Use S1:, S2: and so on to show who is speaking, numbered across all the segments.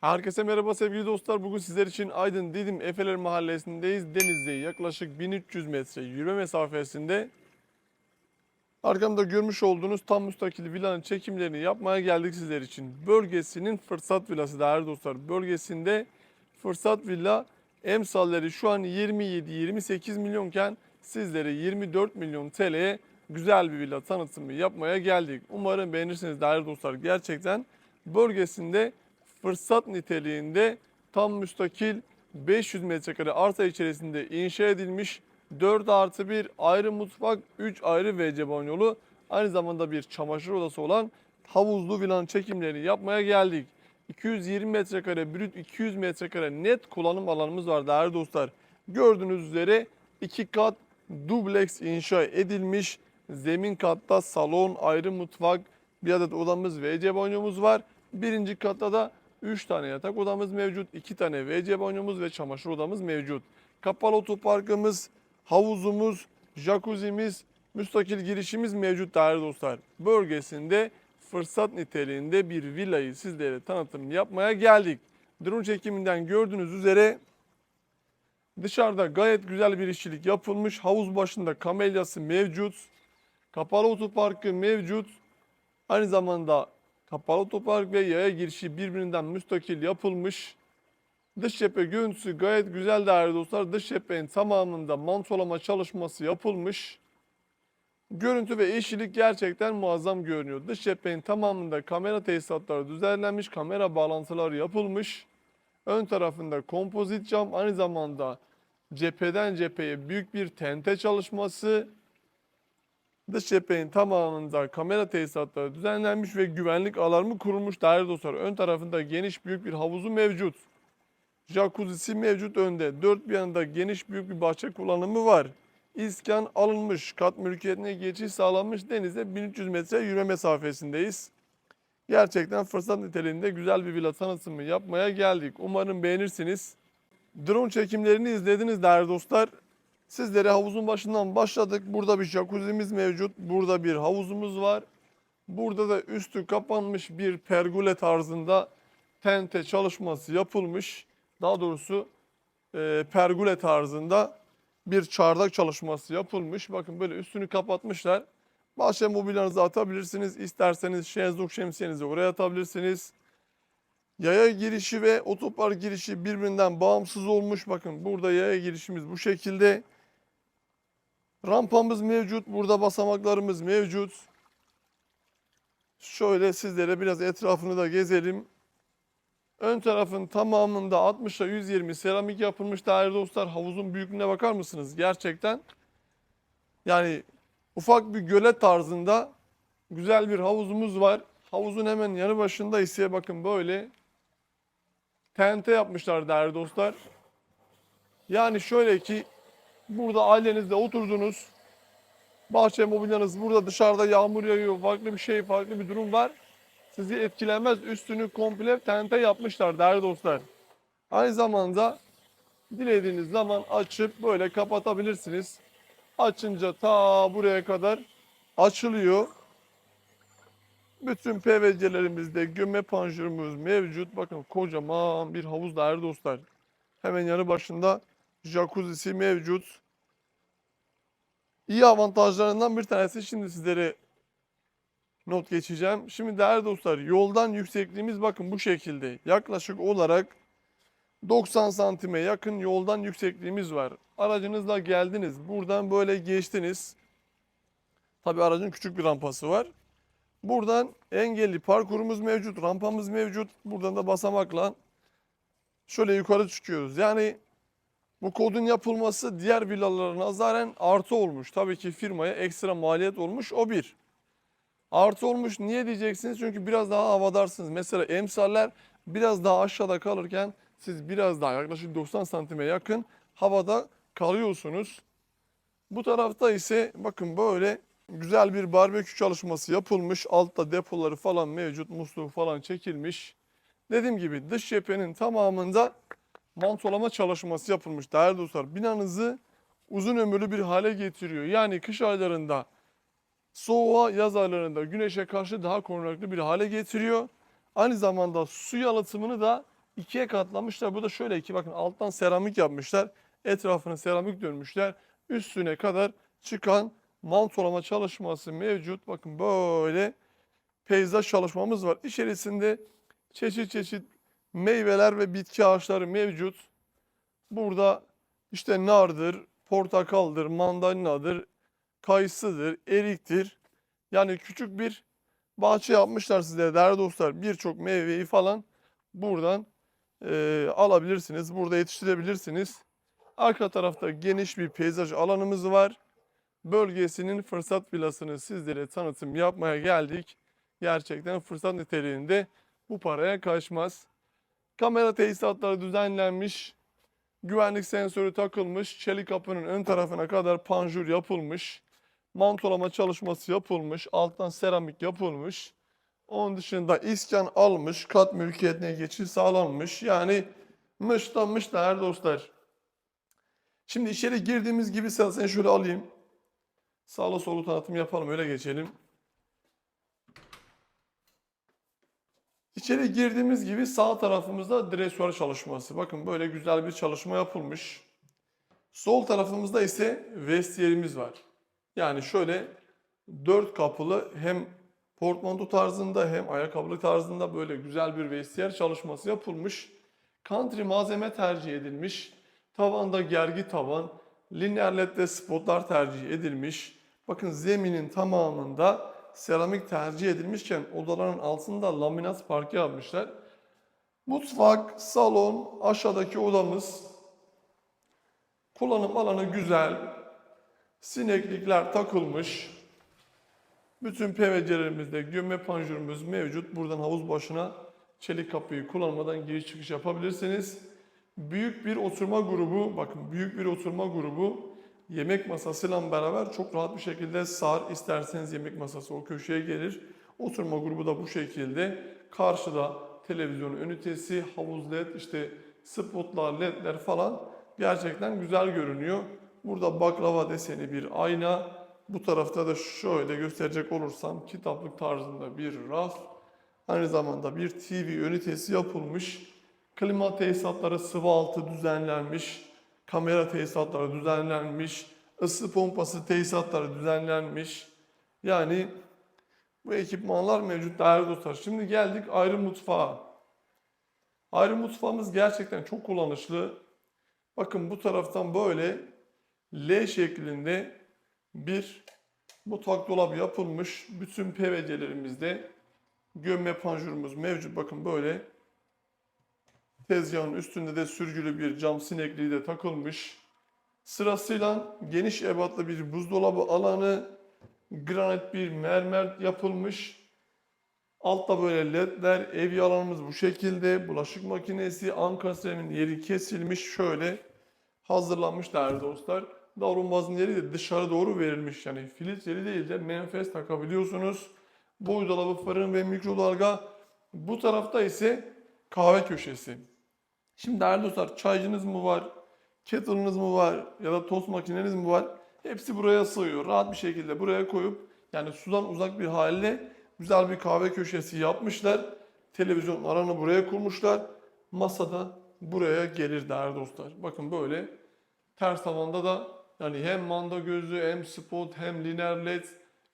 S1: Herkese merhaba sevgili dostlar. Bugün sizler için Aydın Didim Efeler Mahallesi'ndeyiz. Denizde yaklaşık 1300 metre yürüme mesafesinde. Arkamda görmüş olduğunuz tam müstakil villanın çekimlerini yapmaya geldik sizler için. Bölgesinin fırsat villası değerli dostlar. Bölgesinde fırsat villa emsalleri şu an 27-28 milyonken sizlere 24 milyon TL'ye güzel bir villa tanıtımı yapmaya geldik. Umarım beğenirsiniz değerli dostlar. Gerçekten bölgesinde fırsat niteliğinde tam müstakil 500 metrekare arsa içerisinde inşa edilmiş 4 artı 1 ayrı mutfak, 3 ayrı WC banyolu, aynı zamanda bir çamaşır odası olan havuzlu villanın çekimlerini yapmaya geldik. 220 metrekare brüt, 200 metrekare net kullanım alanımız var değerli dostlar. Gördüğünüz üzere iki kat dubleks inşa edilmiş. Zemin katta salon, ayrı mutfak, bir adet odamız WC banyomuz var. Birinci katta da 3 tane yatak odamız mevcut, 2 tane WC banyomuz ve çamaşır odamız mevcut. Kapalı otoparkımız, havuzumuz, jacuzzi'miz, müstakil girişimiz mevcut değerli dostlar. Bölgesinde fırsat niteliğinde bir villayı sizlere tanıtım yapmaya geldik. Drone çekiminden gördüğünüz üzere dışarıda gayet güzel bir işçilik yapılmış. Havuz başında kamelyası mevcut. Kapalı otoparkı mevcut. Aynı zamanda kapalı otopark ve yaya girişi birbirinden müstakil yapılmış. Dış cephe görüntüsü gayet güzel değerli dostlar. Dış cephenin tamamında mantolama çalışması yapılmış. Görüntü ve işçilik gerçekten muazzam görünüyor. Dış cephenin tamamında kamera tesisatları düzenlenmiş, kamera bağlantıları yapılmış. Ön tarafında kompozit cam, aynı zamanda cepheden cepheye büyük bir tente çalışması. Dış cephenin tamamında kamera tesisatları düzenlenmiş ve güvenlik alarmı kurulmuş değerli dostlar. Ön tarafında geniş büyük bir havuzu mevcut. Jacuzzi'si mevcut önde. Dört bir yanında geniş büyük bir bahçe kullanımı var. İskan alınmış. Kat mülkiyetine geçiş sağlanmış. Denize 1300 metre yürüme mesafesindeyiz. Gerçekten fırsat niteliğinde güzel bir villa tanıtımı yapmaya geldik. Umarım beğenirsiniz. Drone çekimlerini izlediniz değerli dostlar. Sizlere havuzun başından başladık. Burada bir jacuzzi'miz mevcut. Burada bir havuzumuz var. Burada da üstü kapanmış bir pergole tarzında tente çalışması yapılmış. Daha doğrusu e, pergole tarzında bir çardak çalışması yapılmış. Bakın böyle üstünü kapatmışlar. Bahçe mobilyanızı atabilirsiniz. İsterseniz şezlong şemsiyenizi oraya atabilirsiniz. Yaya girişi ve otopark girişi birbirinden bağımsız olmuş. Bakın burada yaya girişimiz bu şekilde. Rampamız mevcut. Burada basamaklarımız mevcut. Şöyle sizlere biraz etrafını da gezelim. Ön tarafın tamamında 60'a 120 seramik yapılmış değerli dostlar. Havuzun büyüklüğüne bakar mısınız? Gerçekten yani ufak bir gölet tarzında güzel bir havuzumuz var. Havuzun hemen yanı başında ise bakın böyle tente yapmışlar değerli dostlar. Yani şöyle ki burada ailenizle oturdunuz. Bahçe mobilyanız burada dışarıda yağmur yağıyor. Farklı bir şey, farklı bir durum var sizi etkilemez. Üstünü komple tente yapmışlar değerli dostlar. Aynı zamanda dilediğiniz zaman açıp böyle kapatabilirsiniz. Açınca ta buraya kadar açılıyor. Bütün PVC'lerimizde gömme panjurumuz mevcut. Bakın kocaman bir havuz değerli dostlar. Hemen yanı başında jacuzzi'si mevcut. İyi avantajlarından bir tanesi şimdi sizlere not geçeceğim. Şimdi değerli dostlar yoldan yüksekliğimiz bakın bu şekilde. Yaklaşık olarak 90 santime yakın yoldan yüksekliğimiz var. Aracınızla geldiniz. Buradan böyle geçtiniz. Tabi aracın küçük bir rampası var. Buradan engelli parkurumuz mevcut, rampamız mevcut. Buradan da basamakla şöyle yukarı çıkıyoruz. Yani bu kodun yapılması diğer villalara nazaran artı olmuş. Tabii ki firmaya ekstra maliyet olmuş o bir. Artı olmuş niye diyeceksiniz? Çünkü biraz daha havadarsınız. Mesela emsaller biraz daha aşağıda kalırken siz biraz daha yaklaşık 90 santime yakın havada kalıyorsunuz. Bu tarafta ise bakın böyle güzel bir barbekü çalışması yapılmış. Altta depoları falan mevcut. Musluğu falan çekilmiş. Dediğim gibi dış cephenin tamamında mantolama çalışması yapılmış. Değerli dostlar binanızı uzun ömürlü bir hale getiriyor. Yani kış aylarında soğuğa yaz aylarında güneşe karşı daha korunaklı bir hale getiriyor. Aynı zamanda su yalıtımını da ikiye katlamışlar. Bu da şöyle iki bakın alttan seramik yapmışlar. Etrafını seramik dönmüşler. Üstüne kadar çıkan mantolama çalışması mevcut. Bakın böyle peyzaj çalışmamız var. İçerisinde çeşit çeşit meyveler ve bitki ağaçları mevcut. Burada işte nardır, portakaldır, mandalinadır, kayısıdır, eriktir. Yani küçük bir bahçe yapmışlar size değerli dostlar. Birçok meyveyi falan buradan eee, alabilirsiniz. Burada yetiştirebilirsiniz. Arka tarafta geniş bir peyzaj alanımız var. Bölgesinin fırsat villasını sizlere tanıtım yapmaya geldik. Gerçekten fırsat niteliğinde bu paraya kaçmaz. Kamera tesisatları düzenlenmiş. Güvenlik sensörü takılmış. Çelik kapının ön tarafına kadar panjur yapılmış. Mantolama çalışması yapılmış. Alttan seramik yapılmış. Onun dışında iskan almış. Kat mülkiyetine geçiş sağlanmış. Yani mışlanmış değerli dostlar. Şimdi içeri girdiğimiz gibi sen, şöyle alayım. Sağlı solu tanıtım yapalım öyle geçelim. İçeri girdiğimiz gibi sağ tarafımızda dresuar çalışması. Bakın böyle güzel bir çalışma yapılmış. Sol tarafımızda ise vestiyerimiz var. Yani şöyle dört kapılı hem portmanto tarzında hem ayakkabılık tarzında böyle güzel bir vestiyer çalışması yapılmış. Country malzeme tercih edilmiş. Tavanda gergi tavan, lineer led'de spotlar tercih edilmiş. Bakın zeminin tamamında seramik tercih edilmişken odaların altında laminat parke yapmışlar. Mutfak, salon, aşağıdaki odamız. Kullanım alanı güzel. Sineklikler takılmış. Bütün PVC'lerimizde gömme panjurumuz mevcut. Buradan havuz başına çelik kapıyı kullanmadan giriş çıkış yapabilirsiniz. Büyük bir oturma grubu, bakın büyük bir oturma grubu yemek masasıyla beraber çok rahat bir şekilde sağır. İsterseniz yemek masası o köşeye gelir. Oturma grubu da bu şekilde. Karşıda televizyon ünitesi, havuz led, işte spotlar, ledler falan gerçekten güzel görünüyor. Burada baklava deseni bir ayna. Bu tarafta da şöyle gösterecek olursam kitaplık tarzında bir raf. Aynı zamanda bir TV ünitesi yapılmış. Klima tesisatları sıvı altı düzenlenmiş. Kamera tesisatları düzenlenmiş. ısı pompası tesisatları düzenlenmiş. Yani bu ekipmanlar mevcut değerli dostlar. Şimdi geldik ayrı mutfağa. Ayrı mutfağımız gerçekten çok kullanışlı. Bakın bu taraftan böyle L şeklinde bir mutfak dolabı yapılmış. Bütün PVC'lerimizde gömme panjurumuz mevcut. Bakın böyle tezgahın üstünde de sürgülü bir cam sinekliği de takılmış. Sırasıyla geniş ebatlı bir buzdolabı alanı, granit bir mermer yapılmış. Altta böyle ledler, ev alanımız bu şekilde. Bulaşık makinesi, ankastremin yeri kesilmiş. Şöyle hazırlanmış değerli dostlar. Davlumbazın yeri de dışarı doğru verilmiş. Yani filiz yeri değil de menfez takabiliyorsunuz. Boy dolabı, fırın ve mikrodalga. Bu tarafta ise kahve köşesi. Şimdi değerli dostlar çaycınız mı var, kettle'ınız mı var ya da tost makineniz mi var? Hepsi buraya sığıyor. Rahat bir şekilde buraya koyup yani sudan uzak bir halde güzel bir kahve köşesi yapmışlar. Televizyon aranı buraya kurmuşlar. Masada buraya gelir değerli dostlar. Bakın böyle ters tavanda da yani hem manda gözü hem spot hem lineer led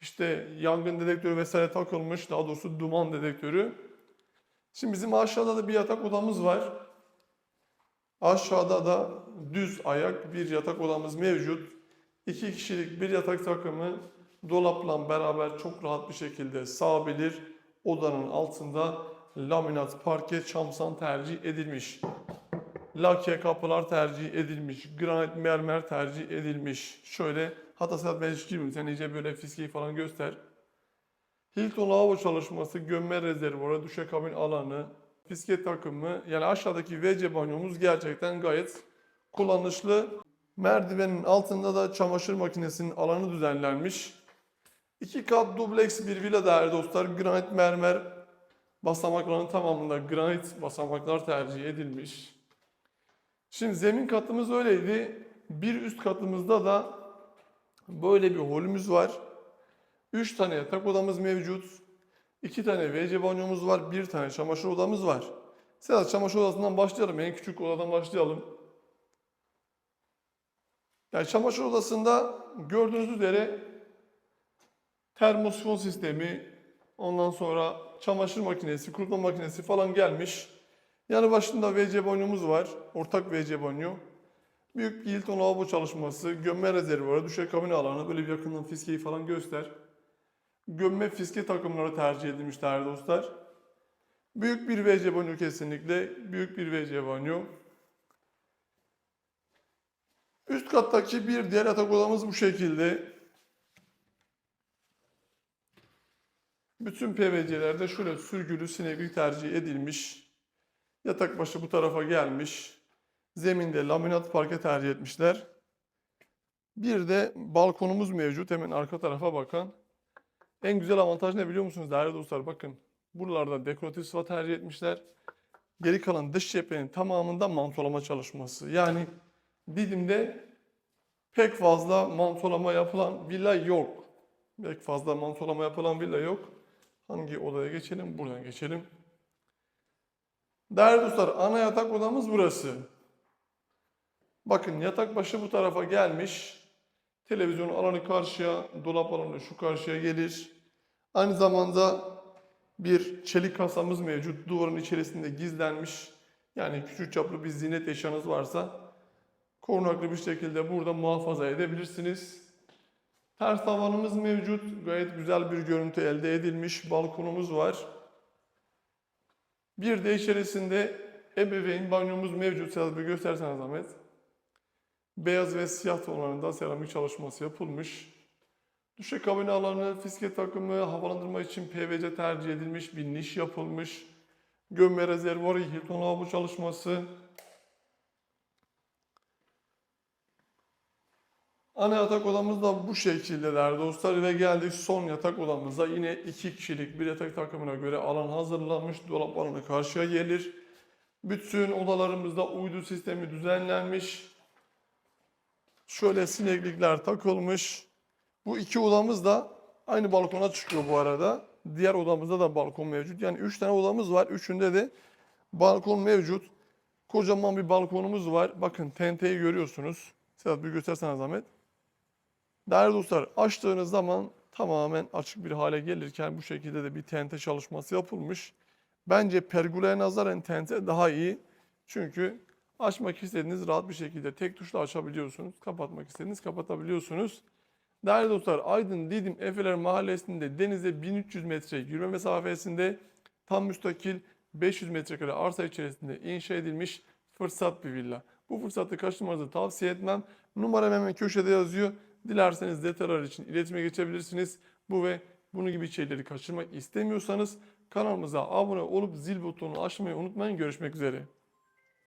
S1: işte yangın dedektörü vesaire takılmış. Daha doğrusu duman dedektörü. Şimdi bizim aşağıda da bir yatak odamız var. Aşağıda da düz ayak bir yatak odamız mevcut. İki kişilik bir yatak takımı dolapla beraber çok rahat bir şekilde sığabilir. Odanın altında laminat parke çamsan tercih edilmiş. Lake kapılar tercih edilmiş. Granit mermer tercih edilmiş. Şöyle hatta sen ben. Sen iyice böyle fiskeyi falan göster. Hilton lavabo çalışması, gömme rezervuarı, duşakabin alanı, fiske takımı yani aşağıdaki WC banyomuz gerçekten gayet kullanışlı. Merdivenin altında da çamaşır makinesinin alanı düzenlenmiş. İki kat dubleks bir villa değerli dostlar. Granit mermer basamakların tamamında granit basamaklar tercih edilmiş. Şimdi zemin katımız öyleydi. Bir üst katımızda da böyle bir holümüz var. 3 tane yatak odamız mevcut. 2 tane WC banyomuz var. 1 tane çamaşır odamız var. Sedat çamaşır odasından başlayalım. En küçük odadan başlayalım. Yani çamaşır odasında gördüğünüz üzere termosifon sistemi, ondan sonra çamaşır makinesi, kurutma makinesi falan gelmiş. Yanı başında WC banyomuz var. Ortak WC banyo. Büyük bir Hilton lavabo çalışması, gömme rezervuarı, duşakabin alanı. Böyle bir yakından fiskeyi falan göster. Gömme fiske takımları tercih edilmiş değerli dostlar. Büyük bir WC banyo kesinlikle. Büyük bir WC banyo. Üst kattaki bir diğer yatak odamız bu şekilde. Bütün PVC'lerde şöyle sürgülü sineklik tercih edilmiş. Yatak başı bu tarafa gelmiş. Zeminde laminat parke tercih etmişler. Bir de balkonumuz mevcut. Hemen arka tarafa bakan. En güzel avantaj ne biliyor musunuz değerli dostlar? Bakın buralarda dekoratif sıva tercih etmişler. Geri kalan dış cephenin tamamında mantolama çalışması. Yani Didim'de pek fazla mantolama yapılan villa yok. Pek fazla mantolama yapılan villa yok. Hangi odaya geçelim? Buradan geçelim. Değerli dostlar, ana yatak odamız burası. Bakın yatak başı bu tarafa gelmiş. Televizyon alanı karşıya, dolap alanı şu karşıya gelir. Aynı zamanda bir çelik kasamız mevcut. Duvarın içerisinde gizlenmiş. Yani küçük çaplı bir ziynet eşyanız varsa korunaklı bir şekilde burada muhafaza edebilirsiniz. Ters tavanımız mevcut. Gayet güzel bir görüntü elde edilmiş. Balkonumuz var. Bir de içerisinde ebeveyn banyomuz mevcut. Sedat bir göstersene zahmet. Beyaz ve siyah tonlarında seramik çalışması yapılmış. Duşakabin alanı, fiske takımı, havalandırma için PVC tercih edilmiş bir niş yapılmış. Gömme rezervuarı, Hilton lavabo çalışması. Ana yatak odamız da bu şekilde değerli dostlar ve geldik son yatak odamıza. Yine iki kişilik bir yatak takımına göre alan hazırlanmış. Dolap alanı karşıya gelir. Bütün odalarımızda uydu sistemi düzenlenmiş. Şöyle sineklikler takılmış. Bu iki odamız da aynı balkona çıkıyor bu arada. Diğer odamızda da balkon mevcut. Yani üç tane odamız var. Üçünde de balkon mevcut. Kocaman bir balkonumuz var. Bakın tenteyi görüyorsunuz. Sedat bir göstersene zahmet. Değerli dostlar açtığınız zaman tamamen açık bir hale gelirken bu şekilde de bir tente çalışması yapılmış. Bence pergolaya nazaran tente daha iyi. Çünkü açmak istediğiniz rahat bir şekilde tek tuşla açabiliyorsunuz. Kapatmak istediğiniz kapatabiliyorsunuz. Değerli dostlar Aydın Didim Efeler Mahallesi'nde denize 1300 metre yürüme mesafesinde tam müstakil 500 metrekare arsa içerisinde inşa edilmiş fırsat bir villa. Bu fırsatı kaçırmanızı tavsiye etmem. Numaram hemen köşede yazıyor. Dilerseniz detaylar için iletişime geçebilirsiniz. Bu ve bunu gibi şeyleri kaçırmak istemiyorsanız kanalımıza abone olup zil butonunu açmayı unutmayın. Görüşmek üzere.